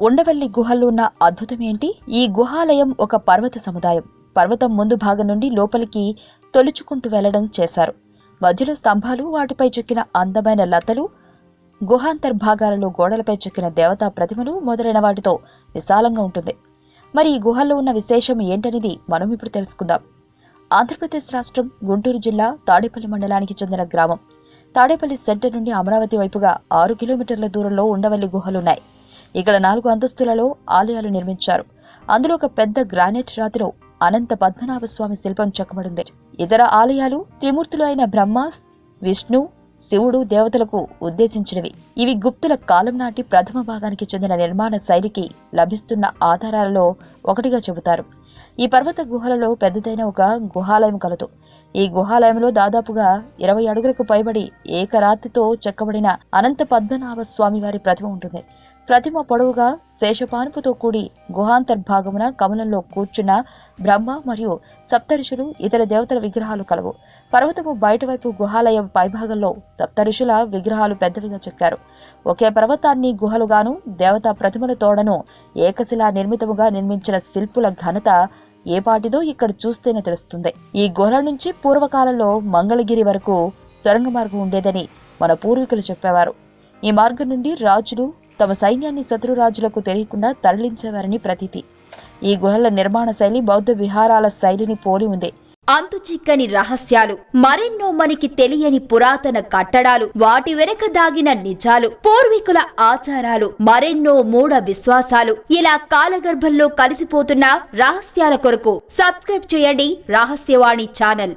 ఉండవల్లి గుహల్లో ఉన్న అద్భుతం ఏంటి? ఈ గుహాలయం ఒక పర్వత సముదాయం. పర్వతం ముందు భాగం నుండి లోపలికి తొలుచుకుంటూ వెళ్ళడం చేశారు. మధ్యలో స్తంభాలు వాటిపై చెక్కిన అందమైన లతలు గుహాంతర్భాగాలలో గోడలపై చెక్కిన దేవతా ప్రతిమలు మొదలైన వాటితో విశాలంగా ఉంటుంది. మరి ఈ గుహల్లో ఉన్న విశేషం ఏంటనేది మనం ఇప్పుడు తెలుసుకుందాం. ఆంధ్రప్రదేశ్ రాష్ట్రం గుంటూరు జిల్లా తాడేపల్లి మండలానికి చెందిన గ్రామం. తాడేపల్లి సెంటర్ నుండి అమరావతి వైపుగా ఆరు కిలోమీటర్ల దూరంలో ఉండవల్లి గుహలున్నాయి. ఇక్కడ నాలుగు అంతస్తులలో ఆలయాలు నిర్మించారు. అందులో ఒక పెద్ద గ్రానైట్ రాతిలో అనంత పద్మనాభ స్వామి శిల్పం చెక్కబడింది. ఇతర ఆలయాలు త్రిమూర్తులు అయిన బ్రహ్మ విష్ణు శివుడు దేవతలకు ఉద్దేశించినవి. ఇవి గుప్తుల కాలం నాటి ప్రథమ భాగానికి చెందిన నిర్మాణ శైలికి లభిస్తున్న ఆధారాలలో ఒకటిగా చెబుతారు. ఈ పర్వత గుహలలో పెద్దదైన ఒక గుహాలయం కలదు. ఈ గుహాలయంలో దాదాపుగా ఇరవై అడుగులకు పైబడి ఏకరాతితో చెక్కబడిన అనంత పద్మనాభ స్వామి వారి ప్రతిమ ఉంటుంది. ప్రతిమ పొడవుగా శేషపానుపుతో కూడి గుహాంతర్భాగమున కమలంలో కూర్చున్న బ్రహ్మ మరియు సప్తఋషులు ఇతర దేవతల విగ్రహాలు కలవు. పర్వతము బయటవైపు గుహాలయం పైభాగంలో సప్తఋషుల విగ్రహాలు పెద్దవిగా చెక్కారు. ఒకే పర్వతాన్ని గుహలుగాను దేవతా ప్రతిమల తోడను ఏకశిలా నిర్మితముగా నిర్మించిన శిల్పుల ఘనత ఏపాటిదో ఇక్కడ చూస్తేనే తెలుస్తుంది. ఈ గుహల నుంచి పూర్వకాలంలో మంగళగిరి వరకు సొరంగ మార్గం ఉండేదని మన పూర్వీకులు చెప్పేవారు. ఈ మార్గం నుండి రాజులు తమ సైన్యాన్ని శత్రురాజులకు తెలియకుండా తరలించేవారని ప్రతీతి. ఈ గుహల నిర్మాణ శైలి బౌద్ధ విహారాల శైలిని పోలి ఉంది. అంతు చిక్కని రహస్యాలు మరెన్నో మనకి తెలియని పురాతన కట్టడాలు వాటి వెనక దాగిన నిజాలు పూర్వీకుల ఆచారాలు మరెన్నో మూఢ విశ్వాసాలు ఇలా కాలగర్భంలో కలిసిపోతున్న రహస్యాల కొరకు సబ్స్క్రైబ్ చేయండి రహస్యవాణి ఛానల్.